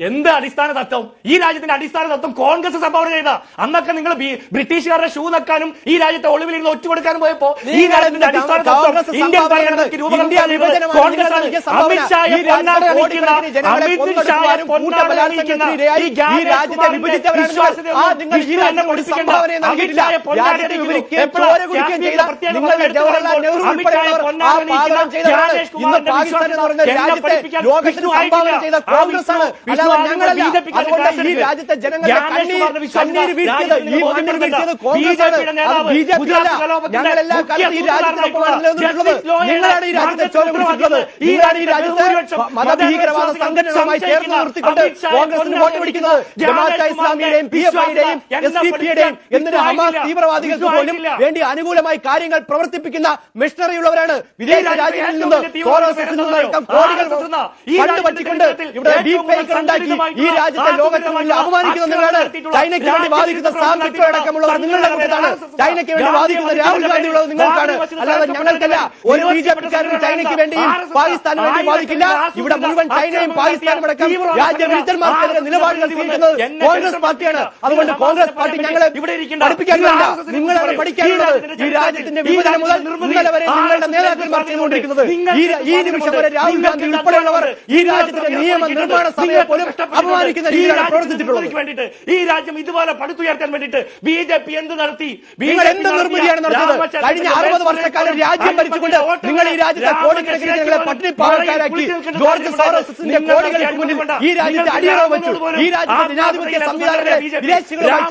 എന്ത് അടിസ്ഥാന തത്വം? ഈ രാജ്യത്തിന്റെ അടിസ്ഥാന തത്വം കോൺഗ്രസ് സംഭാവന ചെയ്ത. അന്നൊക്കെ നിങ്ങൾ ബ്രിട്ടീഷുകാരുടെ ഷൂ നക്കാനും ഈ രാജ്യത്തെ ഒളിവിലിരുന്ന് ഒറ്റ കൊടുക്കാനും പോയപ്പോ ഈ രാജ്യത്തിന്റെ അടിസ്ഥാന തത്വം ഇന്ത്യൻ കോൺഗ്രസ് ഈ രാജ്യത്തെ ഈ ഈ ഈ കോൺഗ്രസ് ആണ് ഈ ജനങ്ങളുടെ കണ്ണീര് വീഴ്ത്തിയത് ഈ മണ്ണിൽ ബോധ്യപ്പെടുത്തുന്ന വീഴ്ത്തിയത് കോൺഗ്രസ് ആണ് ബിജെപിയുടെ അത് ബി ജെ പി ഗുജറാത്ത് അല്ല കലാപത്തിന്റെ ഞങ്ങളെല്ലാ കാലത്തും ഈ രാജ്യത്തിനൊപ്പമാണ് നിങ്ങളാണ് ഈ രാജ്യത്തെ നിങ്ങളാണ് ഈ രാജ്യത്തെ മതഭീകരവാദ സംഘടനകളുമായി ചേർന്ന് നിർത്തിക്കൊണ്ട് കോൺഗ്രസിന് വോട്ട് പിടിക്കുന്നത് ജമാഅത്തെ ഇസ്ലാമിയുടെയും പി എഫ് ഐയുടെയും എസ് ഡി പിയുടെയും എന്നിട്ട് ഹമാസ് തീവ്രവാദികൾക്ക് പോലും വേണ്ടി അനുകൂലമായി കാര്യങ്ങൾ പ്രവർത്തിപ്പിക്കുന്ന മിഷണറി ഉള്ളവരാണ് വിദേശ രാജ്യങ്ങളിൽ നിന്ന് കോടികൾ പറ്റിക്കൊണ്ട് ഇവിടെ ഡീപ് ഫേക്കർ ഉണ്ടാക്കി ഈ രാജ്യത്തെ ലോകത്തെ മുന്നിൽ നിങ്ങളാണ്. ചൈനയ്ക്ക് വേണ്ടി വാദിക്കുന്ന സാമ്പത്തിക അടക്കമുള്ളവർ നിങ്ങളുടെ കൂട്ടത്താണ് ചൈനയ്ക്ക് വേണ്ടി വാദിക്കുന്ന രാഹുൽ ഗാന്ധി ഉള്ളത് നിങ്ങൾക്കാണ്. അല്ലാതെ ഞങ്ങൾക്കല്ല ഒരു ബി ജെ പിക്കാരനും ചൈനയ്ക്ക് വേണ്ടിയും പാകിസ്ഥാന് വേണ്ടി വാദിക്കില്ല. ഇവിടെ മുഴുവൻ ചൈനയും പാകിസ്ഥാനും അടക്കം രാജ്യവിരുദ്ധന്മാർക്കെതിരെ നിലപാടുകൾ സ്വീകരിക്കുന്നത് കോൺഗ്രസ് പാർട്ടിയാണ്. അതുകൊണ്ട് കോൺഗ്രസ് പാർട്ടി ഞങ്ങളെ ഇവിടെ പഠിപ്പിക്കാനുള്ള നിങ്ങളാണ് പഠിക്കാനുള്ളത് ഈ രാജ്യത്തിന്റെ വിഭജനം മുതൽ ഇന്നലെ വരെ നിങ്ങളുടെ നേതാക്കന്മാർ ചെയ്തുകൊണ്ടിരിക്കുന്നത്. ഈ ഈ നിമിഷം വരെ രാഹുൽ ഗാന്ധി ഉൾപ്പെടെയുള്ളവർ ഈ രാജ്യത്തിന്റെ നിയമ നിർമ്മാണ സഭയെ പോലും അപമാനിക്കുന്ന രീതിയിലാണ് പ്രവർത്തിച്ചിട്ടുള്ളത്. വേണ്ടിയിട്ട് ഈ രാജ്യം ഇതുപോലെ പടുത്തുയർത്താൻ വേണ്ടിയിട്ട് ബി ജെ പി എന്ത് നടത്തി? നിങ്ങൾ എന്ത് നിർമ്മിതിയാണ് നടത്തുന്നത് കഴിഞ്ഞ അറുപത് വർഷക്കാലം രാജ്യം ഭരിച്ചുകൊണ്ട് നിങ്ങൾ ഈ രാജ്യത്തെ കോടിക്കണക്കിന് ജനങ്ങളെ പട്ടിണിപ്പാവക്കാരാക്കി ജോർജ് സോറസിന്റെ കോടികൾക്ക് മുന്നിൽ ഈ രാജ്യത്തെ വെച്ചു. ഈ രാജ്യത്തെ ജനാധിപത്യ വിദേശികളുമായി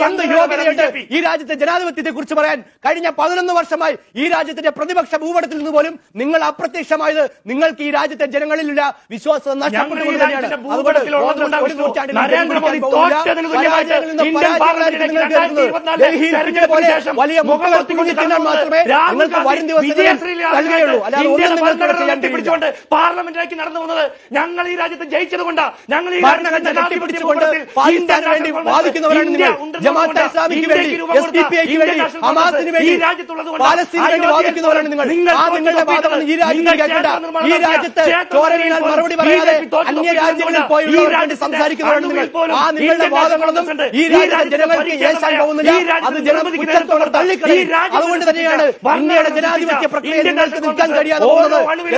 ചർച്ച യോഗ്യതയുണ്ട് ഈ രാജ്യത്തെ ജനാധിപത്യത്തെ കുറിച്ച് പറയാൻ കഴിഞ്ഞ പതിനൊന്ന് വർഷമായി ഈ രാജ്യത്തിന്റെ പ്രതിപക്ഷ ഭൂപടത്തിൽ നിന്ന് പോലും നിങ്ങൾ അപ്രത്യക്ഷമായത് നിങ്ങൾക്ക് ഈ രാജ്യത്തെ ജനങ്ങളിലുള്ള വിശ്വാസം നഷ്ടപ്പെടുകയാണ് ഡൽഹിയിൽ പോലെ വലിയ മുഖം മാത്രമേ നിങ്ങൾക്ക് വരും ദിവസങ്ങളിൽ നൽകുകയുള്ളൂ. കെട്ടിപ്പിടിച്ചുകൊണ്ട് പാർലമെന്റിലേക്ക് നടന്നു പോകുന്നത് ഞങ്ങൾ ഈ രാജ്യത്ത് ജയിച്ചത് കൊണ്ടാ ഞങ്ങൾ ഈ മറുപടി പറയാതെ അന്യ രാജ്യങ്ങളിൽ വേണ്ടി സംസാരിക്കുന്നവരാണ് നിങ്ങൾ. ആ നിങ്ങളുടെ വാദങ്ങളൊന്നും ഈ രാജ്യത്തെ ജനങ്ങൾക്ക് ഏശാൻ പോകുന്നില്ല. അത് ജനപതി തള്ളിക്കളയും. അതുകൊണ്ട് തന്നെയാണ് ഇന്ത്യയുടെ ജനാധിപത്യ പ്രക്രിയ നിങ്ങൾക്ക് നിൽക്കാൻ കഴിയാതെ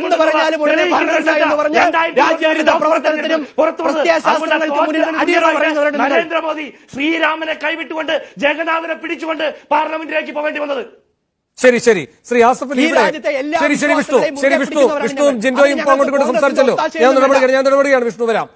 എന്ന് പറഞ്ഞാലും ഉടനെ ഭരണഘടന എന്ന് പറഞ്ഞ് രാജ്യവിരുദ്ധ പ്രവർത്തനത്തിനും പ്രത്യയശാസ്ത്രങ്ങൾക്കും മുന്നിൽ അടിയറവ് പറയുന്നവരാണ് നിങ്ങൾ. നരേന്ദ്രമോദി ശ്രീരാമനെ കൈവിട്ടുകൊണ്ട് ജഗന്നാഥനെ പിടിച്ചുകൊണ്ട് പാർലമെന്റിലേക്ക് പോകേണ്ടി വന്നത്. ശരി ശരി. ശ്രീ ആസഫ് അലി രാജ്യത്തെ എല്ലാ ശരി ശരി വിഷ്ണു. ശരി വിഷ്ണു. വിഷ്ണുവും ജിൻഡോയും അങ്ങോട്ടും ഇങ്ങോട്ടും സംസാരിച്ചല്ലോ. ഞാൻ നടപടി ഞാൻ നടപടിയാണ് വിഷ്ണു വരാം.